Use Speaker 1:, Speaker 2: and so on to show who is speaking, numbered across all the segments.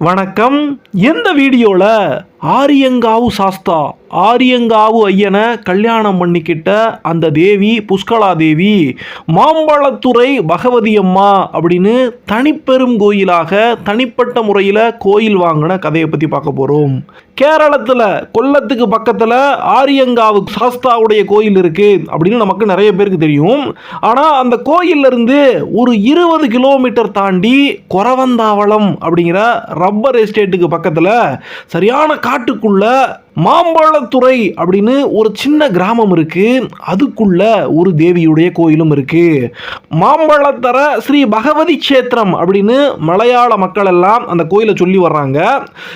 Speaker 1: வணக்கம். இந்த வீடியோவில் ஆரியங்காவு சாஸ்தா ஆரியங்காவு ஐயனை கல்யாணம் பண்ணிக்கிட்ட அந்த தேவி புஷ்கலா தேவி மாம்பழத்துறை பகவதி அம்மா அப்படின்னு தனிப்பெரும் கோயிலாக தனிப்பட்ட முறையில் கோயில் வாங்கின கதையை பற்றி பார்க்க போகிறோம் கேரளத்தில் கொல்லத்துக்கு பக்கத்தில் ஆரியங்காவு சாஸ்தாவுடைய கோயில் இருக்குது அப்படின்னு நமக்கு நிறைய பேருக்கு தெரியும். ஆனால் அந்த கோயில்ல இருந்து ஒரு இருபது கிலோமீட்டர் தாண்டி கொரவந்தாவளம் அப்படிங்கிற ரப்பர் எஸ்டேட்டுக்கு பக்கத்தில் சரியான காட்டுக்குள்ளே மாம்பழத்துறை அப்படின்னு ஒரு சின்ன கிராமம் இருக்கு. அதுக்குள்ள ஒரு தேவியுடைய கோயிலும் இருக்கு. மாம்பழத்தர ஸ்ரீ பகவதி கஷேத்திரம் அப்படின்னு மலையாள மக்கள் எல்லாம் அந்த கோயிலை சொல்லி வர்றாங்க.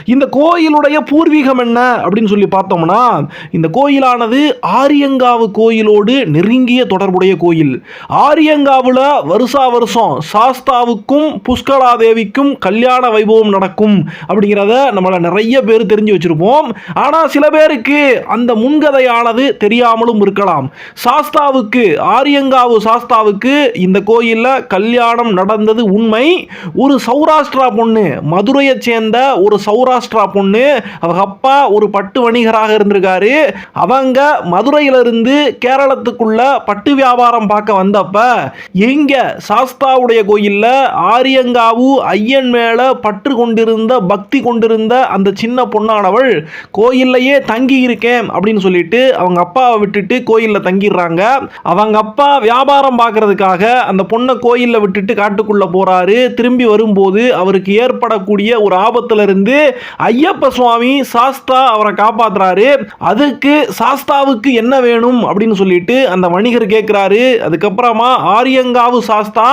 Speaker 1: இந்த கோயிலுடைய பூர்வீகம் என்ன அப்படின்னு சொல்லி பார்த்தோம்னா இந்த கோயிலானது ஆரியங்காவு கோயிலோடு நெருங்கிய தொடர்புடைய கோயில். ஆரியங்காவில் வருஷா வருஷம் சாஸ்தாவுக்கும் புஷ்கலா தேவிக்கும் கல்யாண வைபவம் நடக்கும் அப்படிங்கிறத நம்மளை நிறைய பேர் தெரிஞ்சு வச்சிருப்போம். ஆனால் சில பேருக்கு அந்த முன்கதையானது தெரியாமலும் இருக்கலாம். சாஸ்தாவுக்கு ஆரியங்காவு சாஸ்தாவுக்கு இந்த கோயிலில் கல்யாணம் நடந்தது உண்மை. ஒரு சௌராஷ்டிரா பொண்ணு மதுரையை சேர்ந்த ஒரு சௌராஷ்டிரா பொண்ணு அவங்க அப்பா ஒரு பட்டு வணிகராக இருந்திருக்காரு. அவங்க மதுரையிலிருந்து கேரளத்துக்குள்ள பட்டு வியாபாரம் பார்க்க வந்தப்ப எங்க சாஸ்தாவுடைய கோயில்ல ஆரியங்காவு ஐயன் மேல பற்று கொண்டிருந்த பக்தி கொண்டிருந்த அந்த சின்ன பொண்ணானவள் கோயில்லையே தங்கி இருக்கேன் அப்படின்னு சொல்லிட்டு அவங்க அப்பாவை விட்டுட்டு கோயிலில் தங்கிடுறாங்க. அவங்க அப்பா வியாபாரம் பார்க்கறதுக்காக அந்த பொண்ணை கோயிலில் விட்டுட்டு காட்டுக்குள்ள போறாரு. திரும்பி வரும்போது அவருக்கு ஏற்படக்கூடிய ஒரு ஆபத்துல இருந்து ஐயப்ப சுவாமி சாஸ்தா அவரை காப்பாத்துறாரு. அதுக்கு சாஸ்தாவுக்கு என்ன வேணும் அப்படின்னு சொல்லிட்டு அந்த வணிகர் கேட்கிறாரு அதுக்கப்புறமா ஆரியங்காவு சாஸ்தா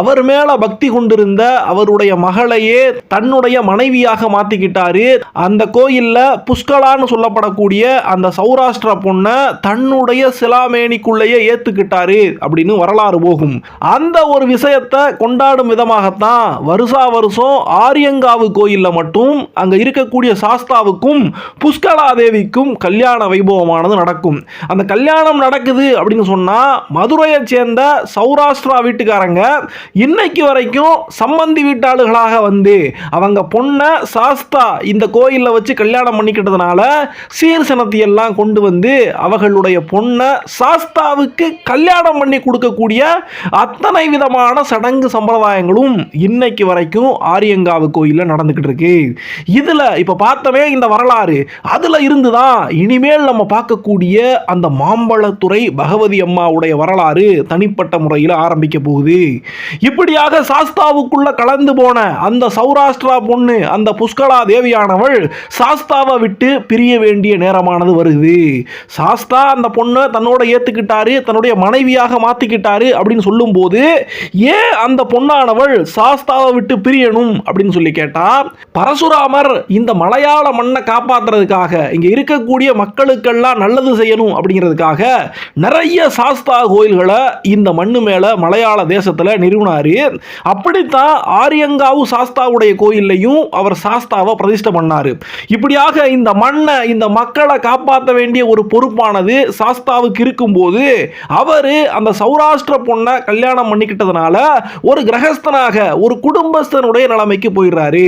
Speaker 1: அவர் மேல பக்தி கொண்டிருந்த அவருடைய மகளையே தன்னுடைய மனைவியாக மாத்திக்கிட்டாரு. அந்த கோயில்ல புஷ்கலான்னு சொல்லப்படக்கூடிய அந்த சௌராஷ்டிர பொண்ணை தன்னுடைய சிலாமேனிக்குள்ளேயே ஏத்துக்கிட்டாரு அப்படின்னு வரலாறு போகும். அந்த ஒரு விஷயத்தை கொண்டாடும் விதமாகத்தான் வருஷா வருஷம் ஆரியங்காவு கோயிலில் மட்டும் அங்கே இருக்கக்கூடிய சாஸ்தாவுக்கும் புஷ்கலா தேவிக்கும் கல்யாண வைபவமானது நடக்கும். அந்த கல்யாணம் நடக்குது அப்படின்னு சொன்னால் மதுரையை சேர்ந்த சௌராஷ்டிரா வீட்டுக்காரங்க இன்னைக்கு வரைக்கும் சம்பந்தி வீட்டாளுகளாக வந்து அவங்க பொண்ணை சாஸ்தா இந்த கோயிலில் வச்சு கல்யாணம் பண்ணிக்கிட்டதுனால சீர்சனத்தை எல்லாம் கொண்டு வந்து அவர்களுடைய பொண்ணை சாஸ்தாவுக்கு கல்யாணம் பண்ணி கொடுக்கக்கூடிய அத்தனை விதமான சடங்கு சம்பிரதாயங்களும் இன்னைக்கு வரைக்கும் ஆரியங்காவு கோயிலில் நடந்துக்கிட்டு இருக்கு. இதில் இப்போ பார்த்தவே இந்த வரலாறு. அதில் இருந்து தான் இனிமேல் நம்ம பார்க்கக்கூடிய அந்த மாம்பழத்துறை பகவதி அம்மாவுடைய வரலாறு தனிப்பட்ட முறையில் ஆரம்பிக்க போகுது. இப்படியாக சாஸ்தாவுக்குள்ள கலந்து போன அந்த சௌராஷ்டிரா பொண்ணு அந்த புஷ்கலா தேவியானவள் சாஸ்தாவை விட்டு பிரி பிரிய வேண்டிய நேரமானது வருது. சாஸ்தா அந்த பொண்ணை தன்னோட ஏத்துக்கிட்டாரு தன்னுடைய மனைவியாக மாத்திக்கிட்டாரு அப்படின்னு சொல்லும்போது ஏன் அந்த பொண்ணானவள் சாஸ்தாவை விட்டு பிரியணும் அப்படின்னு சொல்லி கேட்டால் பரசுராமர் இந்த மலையாள மண்ணை காப்பாத்துறதுக்காக இங்க இருக்கக்கூடிய மக்களுக்கெல்லாம் நல்லது செய்யணும் அப்படிங்கிறதுக்காக நிறைய சாஸ்தா கோயில்களை இந்த மண்ணு மேல மலையாள தேசத்தில் நிறுவனாரு. அப்படித்தான் ஆரியங்காவு சாஸ்தாவுடைய கோயில்லையும் அவர் சாஸ்தாவை பிரதிஷ்டை பண்ணார். இப்படியாக இந்த மண்ணை இந்த மக்களை காப்பாற்ற வேண்டிய ஒரு பொறுப்பானது சாஸ்தாவுக்கு இருக்கும்போது அவர் அந்த சௌராஷ்டிர பொண்ணை கல்யாணம் பண்ணிக்கிட்டதுனால ஒரு கிரகஸ்தனாக ஒரு குடும்பஸ்தனுடைய நிலைமைக்கு போயிடுறாரு.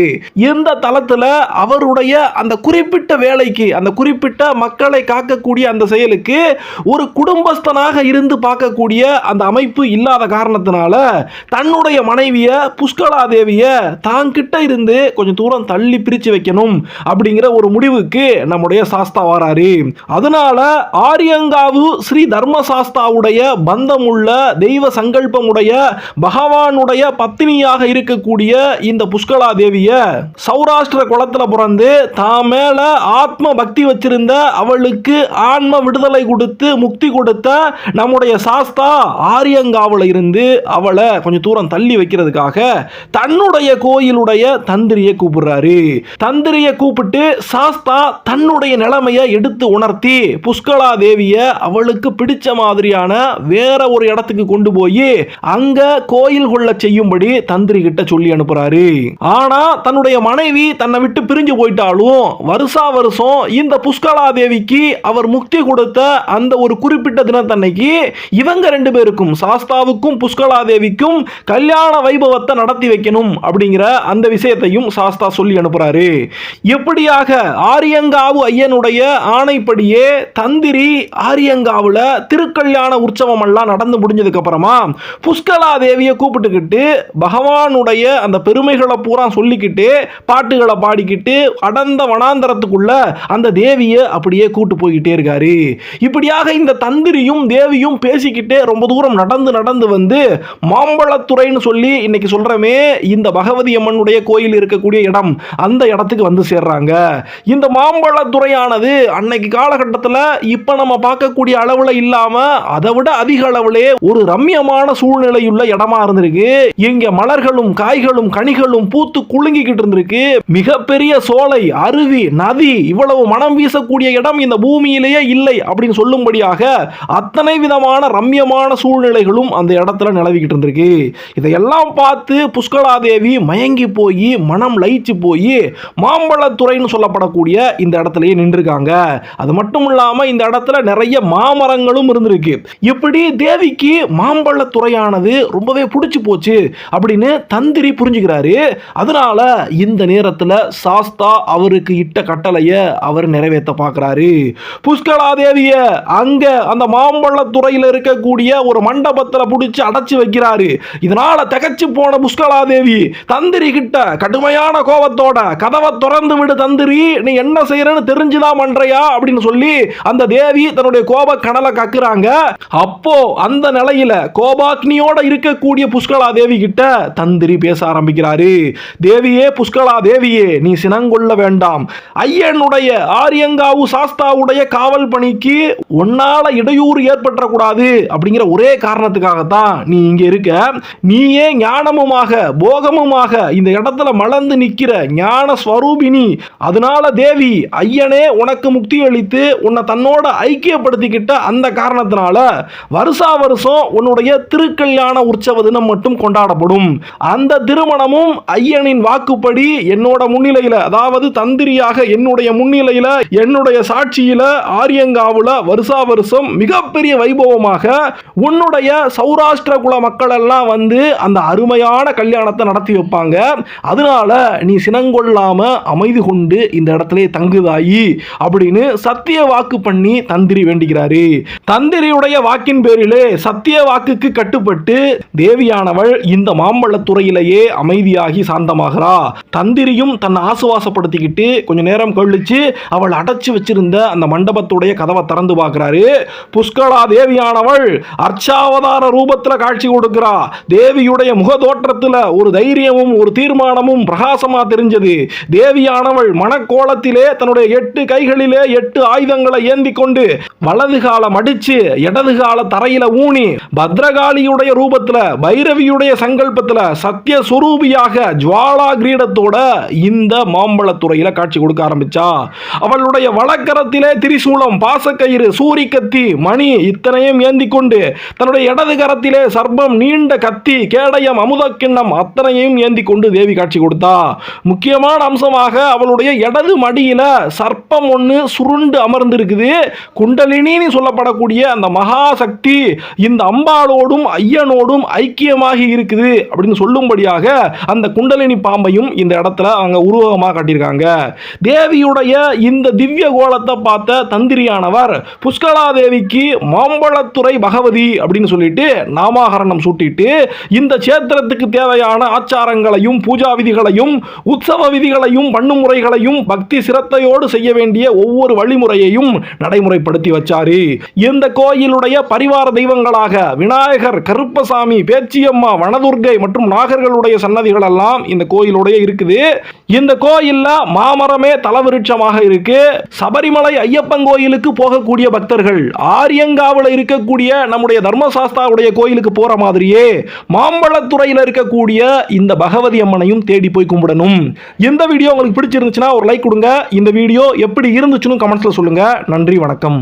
Speaker 1: எந்த தளத்தில் அவருடைய அந்த குறிப்பிட்ட வேலைக்கு அந்த குறிப்பிட்ட மக்களை காக்கக்கூடிய அந்த செயலுக்கு ஒரு குடும்பஸ்தனாக இருந்து பார்க்கக்கூடிய அந்த அமைப்பு இல்லாத காரணத்தினால தன்னுடைய மனைவிய புஷ்கலா தேவிய தான் கிட்ட இருந்து கொஞ்சம் தூரம் தள்ளி பிரித்து வைக்கணும் அப்படிங்கிற ஒரு முடிவுக்கு நம்முடைய சாஸ்தா வராரு அதனால ஆரியங்காவு ஸ்ரீ தர்மசாஸ்தாவுடைய பந்தமுள்ள தெய்வ சங்கல்பமுடைய பகவானுடைய பத்தினியாக இருக்கக்கூடிய இந்த புஷ்கலா தேவிய சௌராஷ்டிர குளத்துல பிறந்து தான் மேல ஆத்ம பக்தி வச்சிருந்த அவளுக்கு ஆன்ம விடுதலை கொடுத்து முக்தி கொடுத்த நம்முடைய சாஸ்தா ஆரியங்காவில் இருந்து அவளை கொஞ்சம் தூரம் தள்ளி வைக்கிறதுக்காக தன்னுடைய கோயிலுடைய தந்திரியை கூப்பிடுறாரு. தந்திரியை கூப்பிட்டு சாஸ்தா தன் பெண்ணுடைய நிலைமையை எடுத்து உணர்த்தி புஷ்கலா தேவியை அவளுக்கு பிடிச்ச மாதிரியான வேற ஒரு இடத்துக்கு கொண்டு போய் அங்க கோயில் கொள்ள செய்யும்படி தந்திரி கிட்ட சொல்லி அனுப்புறாரு. ஆனா தன்னுடைய மனைவி தன்னை விட்டு பிரிஞ்சு போயிட்டாலும் வருஷா வருஷம் இந்த புஷ்கலா தேவிக்கு அவர் முக்தி கொடுத்த அந்த ஒரு குறிப்பிட்ட தினத்தன்னைக்கு இவங்க ரெண்டு பேருக்கும் சாஸ்தாவுக்கும் புஷ்கலா தேவிக்கும் கல்யாண வைபவத்தை நடத்தி வைக்கணும் அப்படிங்கிற அந்த விஷயத்தையும் சாஸ்தா சொல்லி அனுப்புறாரு. எப்படியாக ஆரியங்கா ஆரியங்காவு ஐயனுடைய ஆணைப்படியே தந்திரி ஆரியங்காவுல திருக்கல்யாண உற்சவம் எல்லாம் நடந்து முடிஞ்சதுக்கு அப்புறமா புஷ்கலா தேவியை கூப்பிட்டுக்கிட்டு பகவானுடைய அந்த பெருமைகளை பூரா சொல்லிக்கிட்டு பாட்டுகளை பாடிக்கிட்டு அடர்ந்த வனாந்தரத்துக்குள்ள அந்த தேவியை அப்படியே கூட்டு போய்கிட்டே இருக்காரு. இப்படியாக இந்த தந்திரியும் தேவியும் பேசிக்கிட்டே ரொம்ப தூரம் நடந்து நடந்து வந்து மாம்பழத்துறைன்னு சொல்லி இன்னைக்கு சொல்றமே இந்த பகவதி அம்மனுடைய கோயில் இருக்கக்கூடிய இடம் அந்த இடத்துக்கு வந்து சேர்றாங்க. இந்த மாம்பழத்துறையானது அன்னைக்கு காலகட்டத்தில் இப்போ நம்ம பார்க்கக்கூடிய அளவில் இல்லாம அதை விட அதிக அளவிலே ஒரு ரம்யமான சூழ்நிலையுள்ள இடமா இருந்திருக்கு. இங்க மலர்களும் காய்களும் கனிகளும் பூத்து குலுங்கிக்கிட்டு இருந்திருக்கு. மிகப்பெரிய சோலை அருவி நதி இவ்வளவு மனம் வீசக்கூடிய இடம் இந்த பூமியிலேயே இல்லை அப்படின்னு சொல்லும்படியாக அத்தனை விதமான ரம்யமான சூழ்நிலைகளும் அந்த இடத்துல நிலவிக்கிட்டு இருந்திருக்கு. இதையெல்லாம் பார்த்து புஷ்கலாதேவி மயங்கி போய் மனம் லயிச்சு போய் மாம்பழத்துறைன்னு சொல்லப்படக்கூடிய இந்த இடத்துலயே நின்றுருக்காங்க. அது மட்டும் இல்லாம இந்த இடத்துல நிறைய மாமரங்களும் இருந்திருக்கு. இப்படி தேவிக்கு மாம்பழத்துறையானது ரொம்பவே பிடிச்சி போச்சு அப்படின்னு தந்திரி புரிஞ்சுக்கிறாரு. அதனால இந்த நேரத்தில் சாஸ்தா அவருக்கு இட்ட கட்டளைய அவர் நிறைவேற்ற பார்க்குறாரு. புஷ்கலா தேவிய அங்க அந்த மாம்பழத்துறையில் இருக்கக்கூடிய ஒரு மண்டபத்தில் பிடிச்சி அடைச்சி வைக்கிறாரு. இதனால தகச்சு போன புஷ்கலா தேவி தந்திரி கிட்ட கடுமையான கோபத்தோட கதவை திறந்து விடு தந்திரி நீ என்ன செய்யற என்னன்னு தெரிஞ்சுதான் பண்றியா அப்படின்னு சொல்லி அந்த தேவி தன்னுடைய கோப கனலை கக்குறாங்க. அப்போ அந்த நிலையில கோபாக்னியோட இருக்கக்கூடிய புஷ்கலா தேவி கிட்ட தந்திரி பேச ஆரம்பிக்கிறாரு. தேவியே புஷ்கலா தேவியே நீ சினங்கொள்ள வேண்டாம். ஐயனுடைய ஆரியங்காவு சாஸ்தாவுடைய காவல் பணிக்கு உன்னால இடையூறு ஏற்பட்டக்கூடாது அப்படிங்கிற ஒரே காரணத்துக்காகத்தான் நீ இங்க இருக்க. நீயே ஞானமுமாக போகமுமாக இந்த இடத்துல மலர்ந்து நிக்கிற ஞான ஸ்வரூபினி அதனால தேவி ஐயனே உனக்கு முக்தி அளித்து உன்னை தன்னோட ஐக்கியப்படுத்திக்கிட்ட அந்த காரணத்தினால வருஷா வருஷம் உன்னுடைய திருக்கல்யாண உற்சவ தினம் மட்டும் கொண்டாடப்படும். அந்த திருமணமும் ஐயனின் வாக்குப்படி என்னோட முன்னிலையில அதாவது தந்திரியாக என்னுடைய முன்னிலையில என்னுடைய சாட்சியில ஆரியங்காவுல வருஷா வருஷம் மிகப்பெரிய வைபவமாக உன்னுடைய சௌராஷ்டிர குல மக்கள் எல்லாம் வந்து அந்த அருமையான கல்யாணத்தை நடத்தி வைப்பாங்க. அதனால நீ சினங்கொள்ளாம அமைதி கொண்டு இந்த இடத்துல தங்குதா தாயி அப்படின்னு சத்திய வாக்கு பண்ணி தந்திரி வேண்டுகிறாரு. தந்திரியுடைய வாக்கின் பேரிலே சத்திய வாக்குக்கு கட்டுப்பட்டு தேவியானவள் இந்த மாம்பழத்துறையிலேயே அமைதியாகி சாந்தமாகிறா. தந்திரியும் தன்னை ஆசுவாசப்படுத்திக்கிட்டு கொஞ்ச நேரம் கழிச்சு அவள் அடைச்சு வச்சிருந்த அந்த மண்டபத்துடைய கதவை திறந்து பார்க்கிறாரு. புஷ்கலா தேவியானவள் அர்ச்சாவதார ரூபத்தில் காட்சி கொடுக்கிறா. தேவியுடைய முகதோற்றத்தில் ஒரு தைரியமும் ஒரு தீர்மானமும் பிரகாசமா தெரிஞ்சது. தேவியானவள் மனக்கோலத்திலே தன்னுடைய எட்டு கைகளிலே எட்டு ஆயுதங்களை ஏந்தி கொண்டு வலது காலம் அடிச்சு இடது கால தரையில ஊனி பத்ரகாளியுடைய ரூபத்துல பைரவியுடைய சங்கல்பத்துல சத்திய சுரூபியாக ஜுவாலா கிரீடத்தோட இந்த மாம்பழத்துறையில காட்சி கொடுக்க ஆரம்பிச்சா. அவளுடைய வழக்கரத்திலே திரிசூலம் பாசக்கயிறு சூரி கத்தி மணி இத்தனையும் ஏந்தி கொண்டு தன்னுடைய இடது கரத்திலே சர்பம் நீண்ட கத்தி கேடயம் அமுத கிண்ணம் அத்தனையும் ஏந்தி கொண்டு தேவி காட்சி கொடுத்தா. முக்கியமான அம்சமாக அவளுடைய இடது மடியில சர்ப்பம் ஒன்று சுருண்டு அமர்ந்திருக்குது. குண்டலினின்னு சொல்லப்படக்கூடிய அந்த மகாசக்தி இந்த அம்பாளோடும் ஐயனோடும் ஐக்கியமாகி இருக்குது அப்படின்னு சொல்லும்படியாக அந்த குண்டலினி பாம்பையும் இந்த இடத்துல அவங்க உருவகமாக காட்டியிருக்காங்க. தேவியுடைய இந்த திவ்ய கோலத்தை பார்த்த தந்திரியானவர் புஷ்கலா தேவிக்கு மாம்பழத்துறை பகவதி அப்படின்னு சொல்லிட்டு நாமாகரணம் சூட்டிட்டு இந்த சேத்திரத்துக்கு தேவையான ஆச்சாரங்களையும் பூஜா விதிகளையும் உற்சவ விதிகளையும் பண்ணுமுறைகளையும் பக்தி சிரத்தையோடு செய்ய வேண்டிய ஒவ்வொரு வழிமுறையையும் நடைமுறைப்படுத்தி வச்சாரு. இந்த கோயிலுடைய பரிவார தெய்வங்களாக விநாயகர் கருப்பசாமி பேச்சியம்மா வனதுர்கை மற்றும் நாகர்களுடைய சன்னதிகள் எல்லாம் இந்த கோயிலுடைய இருக்குது. இந்த கோயில்ல மாமரமே தலவிருட்சமாக இருக்கு. சபரிமலை ஐயப்பன் கோயிலுக்கு போகக்கூடிய பக்தர்கள் ஆரியங்காவில் இருக்கக்கூடிய நம்முடைய தர்மசாஸ்தாவுடைய கோயிலுக்கு போற மாதிரியே மாம்பழத்துறையில் இருக்கக்கூடிய இந்த பகவதி அம்மனையும் தேடி போய் கும்பிடணும். இந்த வீடியோ உங்களுக்கு பிடிச்சிருந்துச்சுன்னா ஒரு லைக் கொடுங்க. இந்த வீடியோ வீடியோ எப்படி இருந்துச்சுன்னு கமெண்ட்ஸில் சொல்லுங்கள் நன்றி வணக்கம்.